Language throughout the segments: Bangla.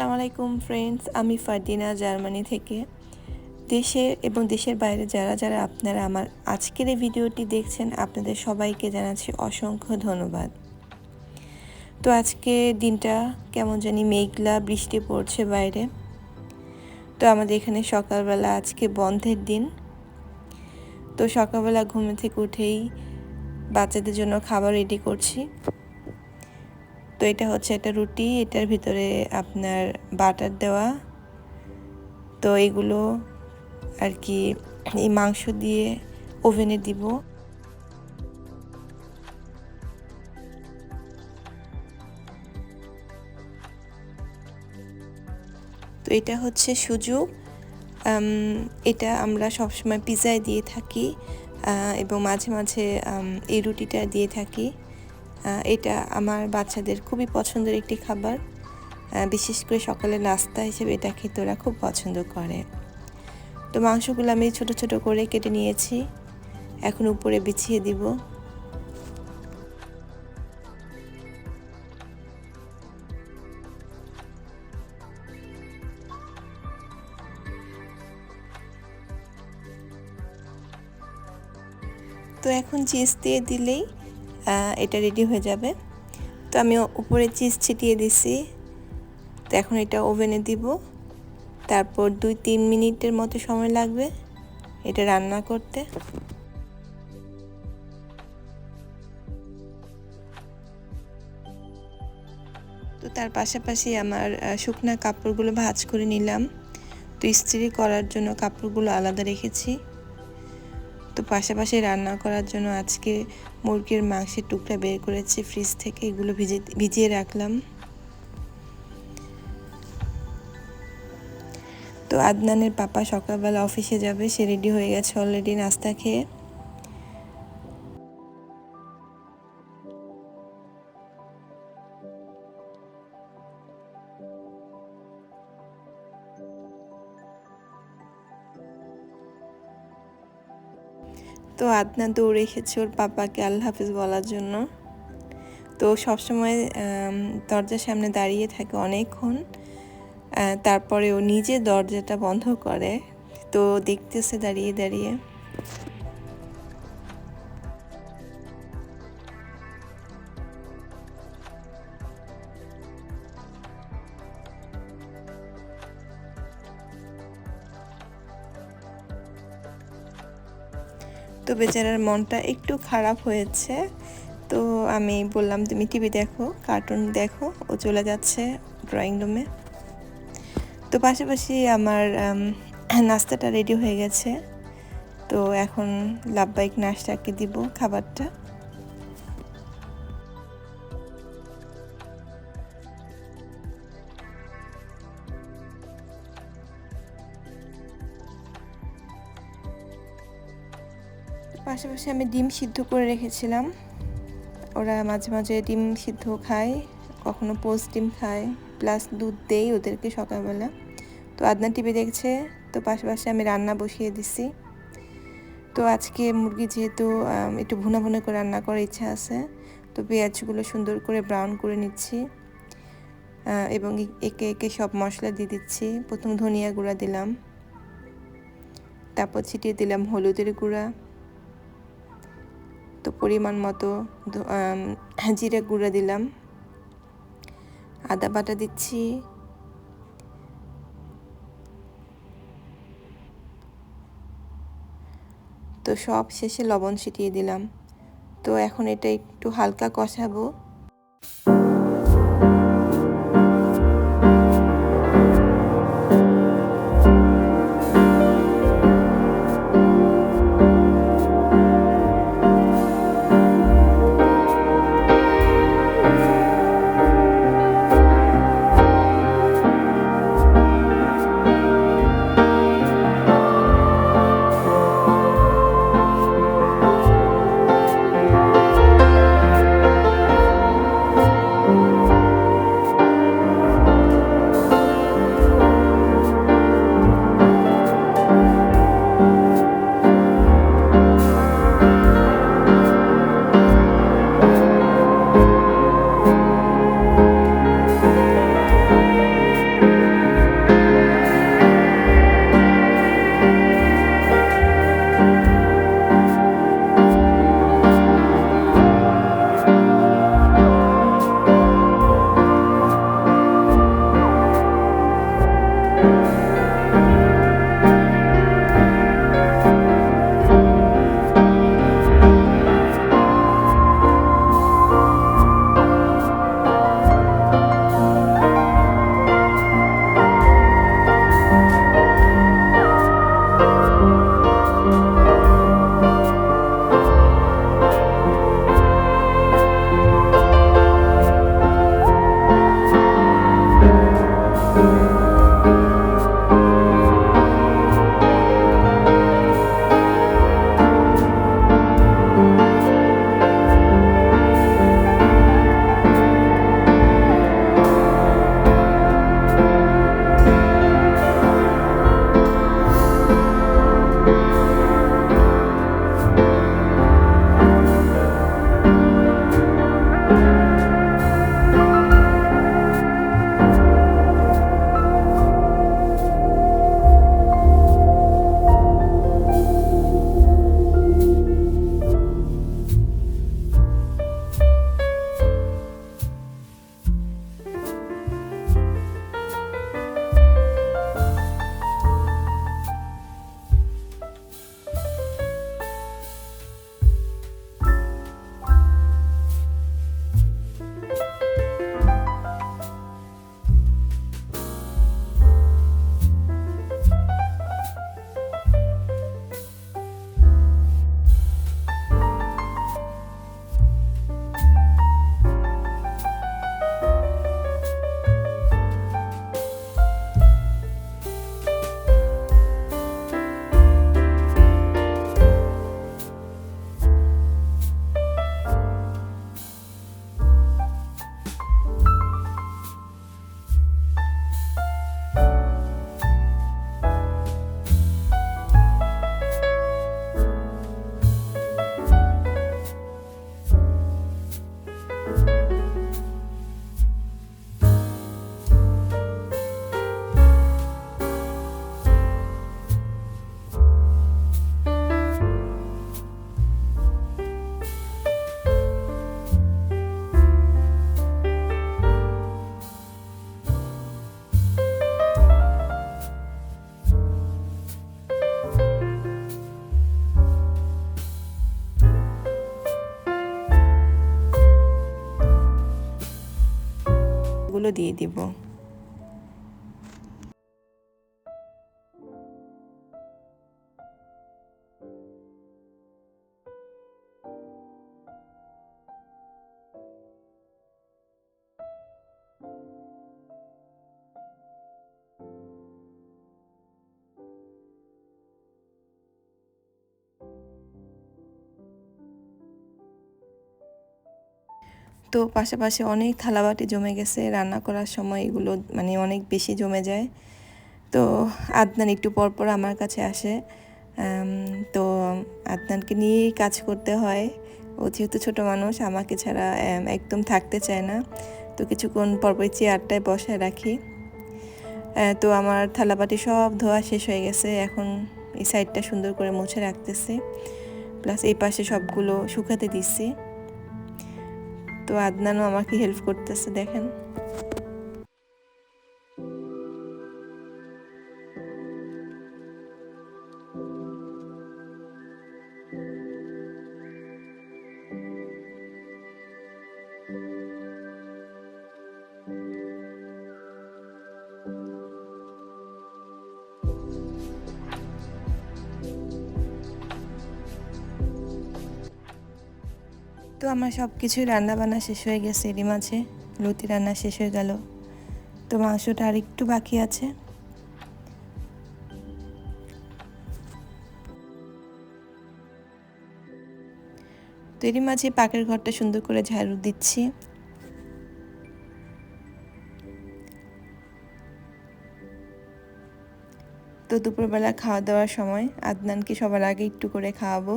আসসালামু আলাইকুম ফ্রেন্ডস আমি ফারদিনা জার্মানি থেকে। দেশে এবং দেশের বাইরে যারা যারা আপনারা আমার আজকের এই ভিডিওটি দেখছেন, আপনাদের সবাইকে জানাচ্ছি অসংখ্য ধন্যবাদ। তো আজকে দিনটা কেমন জানি মেঘলা, বৃষ্টি পড়ছে বাইরে। তো আমাদের এখানে সকালবেলা আজকে বন্ধের দিন। তো সকালবেলা ঘুম থেকে উঠেই বাচ্চাদের জন্য খাবার রেডি করছি। তো এটা হচ্ছে একটা রুটি, এটার ভিতরে আপনার বাটার দেওয়া। তো এগুলো আর কি, এই মাংস দিয়ে ওভেনে দিব। তো এটা হচ্ছে সুযোগ। এটা আমরা সবসময় পিজায় দিয়ে থাকি এবং মাঝে মাঝে এই রুটিটা দিয়ে থাকি। এটা আমার বাচ্চাদের খুবই পছন্দের একটি খাবার। বিশেষ করে সকালে নাস্তা হিসেবে এটা খেতে ওরা খুব পছন্দ করে। তো মাংসগুলো আমি ছোট ছোট করে কেটে নিয়েছি। এখন উপরে বিছিয়ে দিব। তো এখন চিজ দিয়ে দিলেই এটা রেডি হয়ে যাবে। তো আমি উপরে চিজ ছিটিয়ে দিছি। তো এখন এটা ওভেনে দিব। তারপর দুই তিন মিনিটের মতো সময় লাগবে এটা রান্না করতে। তো তার পাশাপাশি আমার শুকনা কাপড়গুলো ভাজ করে নিলাম। তো ইস্ত্রি করার জন্য কাপড়গুলো আলাদা রেখেছি। তো পাশাপাশি রান্না করার জন্য আজকে মুরগির মাংসের টুকরা বের করেছি ফ্রিজ থেকে এগুলো ভিজে, ভিজিয়ে রাখলাম। তো আদনানের পাপা সকালবেলা অফিসে যাবে, সে রেডি হয়ে গেছে অলরেডি নাস্তা খেয়ে। আদনান দৌড়ে এসেছে ওর পাপাকে, আল্লাহ হাফিজ বলার জন্য। তো সবসময় দরজার সামনে দাঁড়িয়ে থাকে অনেকক্ষণ। তারপরে ও নিজে দরজাটা বন্ধ করে। তো দেখতেছে দাঁড়িয়ে দাঁড়িয়ে। তো বেচারার মনটা একটু খারাপ হয়েছে। তো আমি বললাম, তুমি টিভি দেখো, কার্টুন দেখো। ও চলে যাচ্ছে ড্রয়িং রুমে। তো পাশাপাশি আমার নাস্তাটা রেডি হয়ে গেছে। তো এখন লাভবাইক নাস্তাকে দিব, খাবারটা। পাশাপাশি আমি ডিম সিদ্ধ করে রেখেছিলাম। ওরা মাঝে মাঝে ডিম সিদ্ধ খায়, কখনো পোস্ট ডিম খায় প্লাস দুধ দেই ওদেরকে সকালবেলা। তো আদনা টিভি দেখছে, তো পাশাপাশি আমি রান্না বসিয়ে দিছি। তো আজকে মুরগি যেহেতু একটু ভুনা ভুনা করে রান্না করার ইচ্ছা আছে, তো পেঁয়াজগুলো সুন্দর করে ব্রাউন করে নিচ্ছি। এবং একে একে সব মশলা দিয়ে দিচ্ছি। প্রথম ধনিয়া গুঁড়া দিলাম। তারপর ছিটিয়ে দিলাম হলুদের গুঁড়া। তো পরিমাণ মতো জিরা গুঁড়া দিলাম। আদা বাটা দিচ্ছি। তো সব শেষে লবণ ছিটিয়ে দিলাম। তো এখন এটা একটু হালকা কষাবো। দিয়ে দিব। তো পাশাপাশি অনেক থালাবাটি জমে গেছে, রান্না করার সময় এগুলো মানে অনেক বেশি জমে যায়। তো আদনান একটু পর পর আমার কাছে আসে। তো আদনানকে নিয়েই কাজ করতে হয়। ও যেহেতু ছোটো মানুষ, আমাকে ছাড়া একদম থাকতে চায় না। তো কিছুক্ষণ পরপর চেয়ারটায় বসায় রাখি। তো আমার থালাবাটি সব ধোয়া শেষ হয়ে গেছে। এখন এই সাইডটা সুন্দর করে মুছে রাখতেছি। প্লাস এই পাশে সবগুলো শুকাতে দিচ্ছি তো আদনানও আমাকে হেল্প করতেছে দেখেন। তো আমার সব কিছুই রান্নাবান্না শেষ হয়ে গেছে, এরই মাঝে লতি রান্না শেষ হয়ে গেল। তো মাংসটা আর একটু বাকি আছে। তো এরই মাঝে পাকের ঘরটা সুন্দর করে ঝাড়ু দিচ্ছি। তো দুপুরবেলা খাওয়া দাওয়ার সময় আদনানকে সবার আগে একটু করে খাওয়াবো।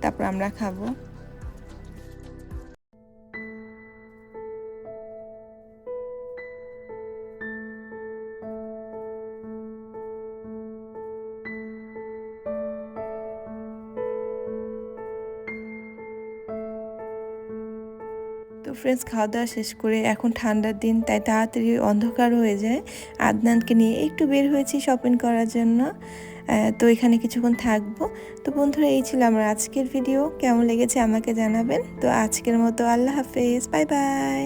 তারপর আমরা খাব। ফ্রেন্ডস খাওয়া দাওয়া শেষ করে এখন ঠান্ডার দিন, তাই তাড়াতাড়ি অন্ধকার হয়ে যায়। আদনানকে নিয়ে একটু বের হয়েছি শপিং করার জন্য। তো এখানে কিছুক্ষণ থাকব। তো বন্ধুরা, এই ছিল আমার আজকের ভিডিও কেমন লেগেছে আমাকে জানাবেন। তো আজকের মতো আল্লাহ হাফেজ। Bye bye